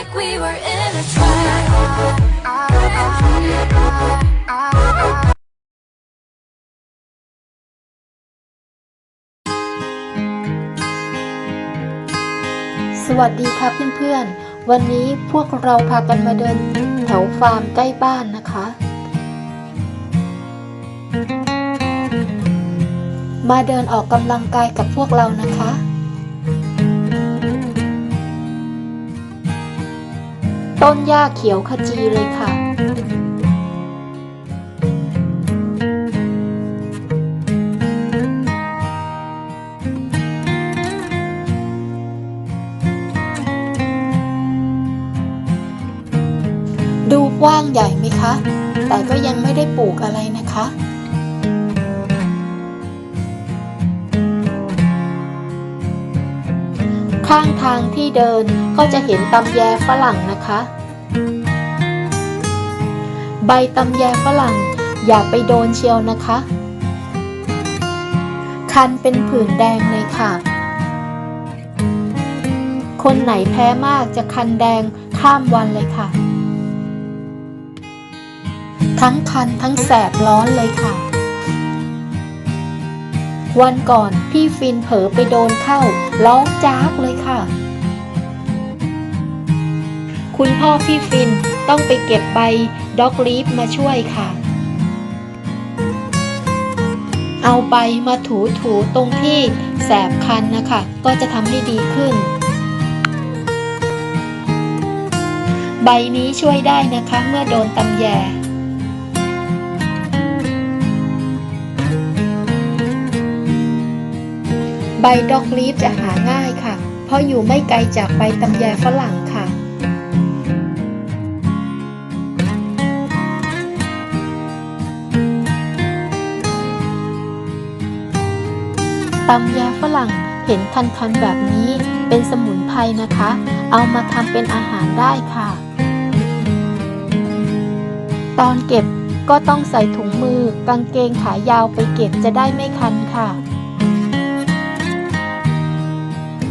like we were in a trap. สวัสดีค่ะเพื่อนๆ วันนี้พวกเราพากันมาเดินแถวฟาร์มใกล้บ้านนะคะ มาเดินออกกำลังกายกับพวกเรานะคะ ต้นหญ้าเขียวขจีเลยค่ะ ดูกว้างใหญ่ไหมคะ แต่ก็ยังไม่ได้ปลูกอะไรนะคะ ข้างทางที่เดินก็จะเห็นตำแยฝรั่งนะคะ ใบตำแยฝรั่งอย่าไปโดนเชียวนะคะ คันเป็นผื่นแดงเลยค่ะ คนไหนแพ้มากจะคันแดงข้ามวันเลยค่ะ ทั้งคันทั้งแสบร้อนเลยค่ะ วันก่อนพี่ฟินเผลอไปโดนเข้า ร้องจากเลยค่ะ คุณพ่อพี่ฟินต้องไปเก็บใบด็อกลีฟมาช่วยค่ะ เอาใบมาถูถูๆตรงที่แสบคันนะคะ ก็จะทำให้ดีขึ้น ใบนี้ช่วยได้นะคะเมื่อโดนตำแย ใบดอกลีฟจะหาง่ายค่ะ เพราะอยู่ไม่ไกลจากใบตำแยฝรั่งค่ะ ตำแยฝรั่งเห็นคันๆแบบนี้เป็นสมุนไพรนะคะ เอามาทำเป็นอาหารได้ค่ะ ตอนเก็บก็ต้องใส่ถุงมือกางเกงขายาวไปเก็บจะได้ไม่คันค่ะ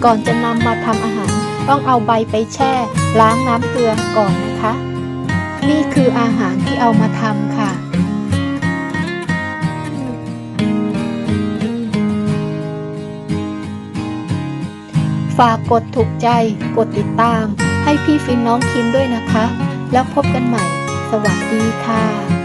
ก่อนจะนำมาทำอาหาร ต้องเอาใบไปแช่ ล้างน้ำเกลือก่อนนะคะ นี่คืออาหารที่เอามาทำค่ะฝากกดถูกใจ กดติดตาม ให้พี่ฟินน้องคิมด้วยนะคะ แล้วพบกันใหม่ สวัสดีค่ะ